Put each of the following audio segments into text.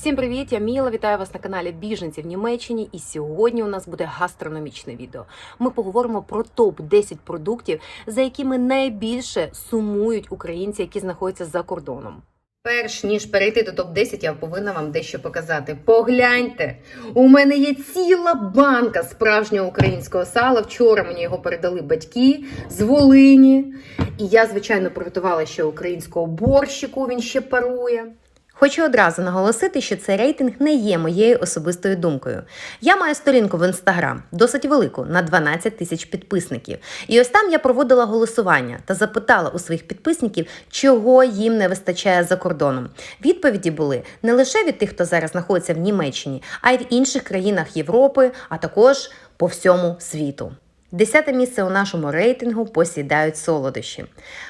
Всім привіт! Я Міла. Вітаю вас на каналі Біженці в Німеччині. І сьогодні у нас буде гастрономічне відео. Ми поговоримо про топ 10 продуктів, за якими найбільше сумують українці, які знаходяться за кордоном. Перш ніж перейти до топ 10 я повинна вам дещо показати. Погляньте, у мене є ціла банка справжнього українського сала. Вчора мені його передали батьки з Волині. І я, звичайно, приготувала ще українського борщику. Він ще парує. Хочу одразу наголосити, що цей рейтинг не є моєю особистою думкою. Я маю сторінку в інстаграм, досить велику, на 12 тисяч підписників. І ось там я проводила голосування та запитала у своїх підписників, чого їм не вистачає за кордоном. Відповіді були не лише від тих, хто зараз знаходиться в Німеччині, а й в інших країнах Європи, а також по всьому світу. Десяте місце у нашому рейтингу посідають солодощі.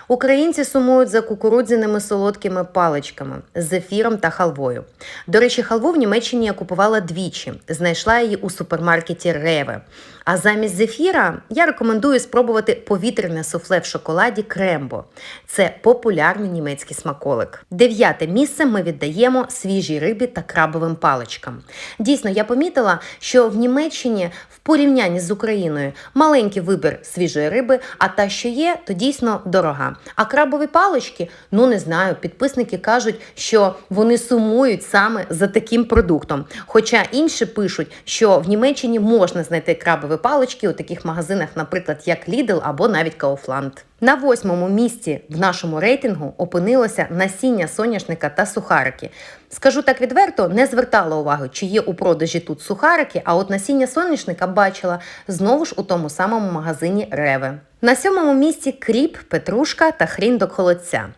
Українці сумують за кукурудзяними солодкими паличками, зефіром та халвою. До речі, халву в Німеччині я купувала двічі, знайшла її у супермаркеті Реве. А замість зефіра я рекомендую спробувати повітряне суфле в шоколаді Крембо. Це популярний німецький смаколик. Дев'яте місце ми віддаємо свіжій рибі та крабовим паличкам. Дійсно, я помітила, що в Німеччині в порівнянні з Україною маленький вибір свіжої риби, а та, що є, то дійсно дорога. А крабові палички, ну не знаю, підписники кажуть, що вони сумують саме за таким продуктом. Хоча інші пишуть, що в Німеччині можна знайти крабові палички у таких магазинах, наприклад, як Lidl або навіть Kaufland. На восьмому місці в нашому рейтингу опинилося насіння соняшника та сухарики. Скажу так відверто, не звертала уваги, чи є у продажі тут сухарики, а от насіння соняшника бачила знову ж у тому самому магазині Реве. На сьомому місці кріп, петрушка та хрін до холодця.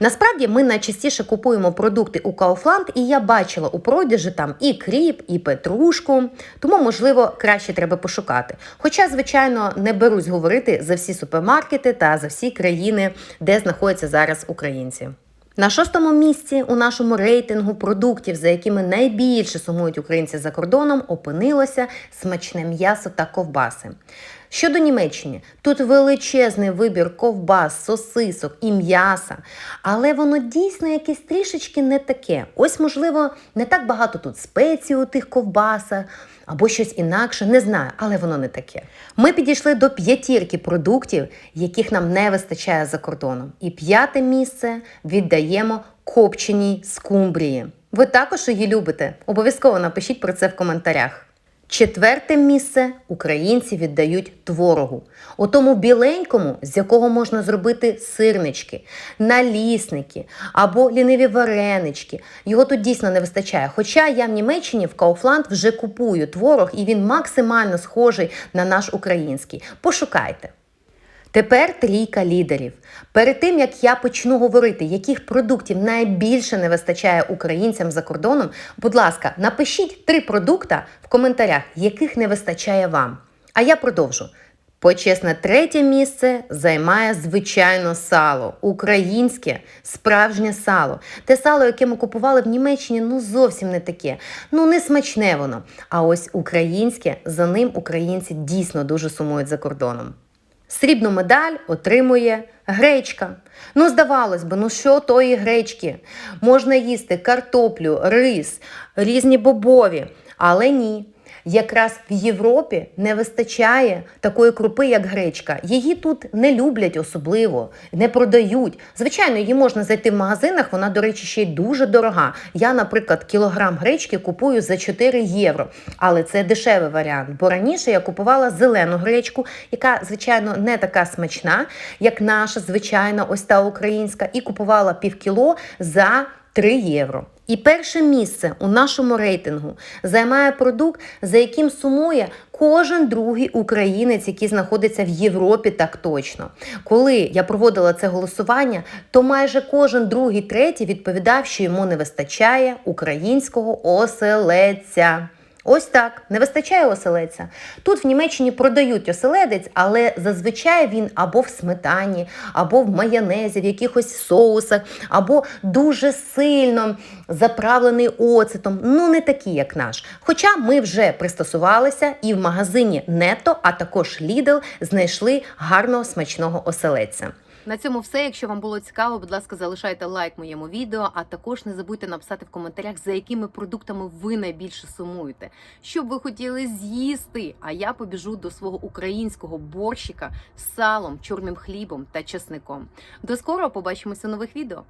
Насправді ми найчастіше купуємо продукти у Kaufland, і я бачила у продажі там і кріп, і петрушку, тому, можливо, краще треба пошукати. Хоча, звичайно, не берусь говорити за всі супермаркети та за всі країни, де знаходяться зараз українці. На шостому місці у нашому рейтингу продуктів, за якими найбільше сумують українці за кордоном, опинилося смачне м'ясо та ковбаси. Щодо Німеччини, тут величезний вибір ковбас, сосисок і м'яса, але воно дійсно якесь трішечки не таке. Ось, можливо, не так багато тут спецій у тих ковбасах або щось інакше, не знаю, але воно не таке. Ми підійшли до п'ятірки продуктів, яких нам не вистачає за кордоном. І п'яте місце віддаємо копченій скумбрії. Ви також її любите? Обов'язково напишіть про це в коментарях. Четверте місце українці віддають творогу, у тому біленькому, з якого можна зробити сирнички, налісники або ліниві варенички. Його тут дійсно не вистачає. Хоча я в Німеччині в Кауфланд вже купую творог, і він максимально схожий на наш український. Пошукайте. Тепер трійка лідерів. Перед тим як я почну говорити, яких продуктів найбільше не вистачає українцям за кордоном, будь ласка, напишіть три продукта в коментарях, яких не вистачає вам. А я продовжу. Почесне третє місце займає звичайно сало, українське справжнє сало. Те сало, яке ми купували в Німеччині, ну зовсім не таке. Ну не смачне воно. А ось українське за ним українці дійсно дуже сумують за кордоном. Срібну медаль отримує гречка. Ну, здавалось би, ну що тої гречки? Можна їсти картоплю, рис, різні бобові, але ні. Якраз в Європі не вистачає такої крупи, як гречка. Її тут не люблять особливо, не продають. Звичайно, її можна зайти в магазинах, вона, до речі, ще й дуже дорога. Я, наприклад, кілограм гречки купую за 4 євро. Але це дешевий варіант. Бо раніше я купувала зелену гречку, яка, звичайно, не така смачна, як наша, звичайна, ось та українська, і купувала півкіло за 3 євро. І перше місце у нашому рейтингу займає продукт, за яким сумує кожен другий українець, який знаходиться в Європі, так точно. Коли я проводила це голосування, то майже кожен другий, третій відповідав, що йому не вистачає українського оселеця. Ось так, не вистачає оселедця. Тут в Німеччині продають оселедець, але зазвичай він або в сметані, або в майонезі, в якихось соусах, або дуже сильно заправлений оцетом. Ну, не такий, як наш. Хоча ми вже пристосувалися і в магазині Нето, а також Lidl знайшли гарного смачного оселедця. На цьому все. Якщо вам було цікаво, будь ласка, залишайте лайк моєму відео, а також не забудьте написати в коментарях, за якими продуктами ви найбільше сумуєте, що б ви хотіли з'їсти. А я побіжу до свого українського борщика з салом, чорним хлібом та чесником. До скорого побачимося нових відео.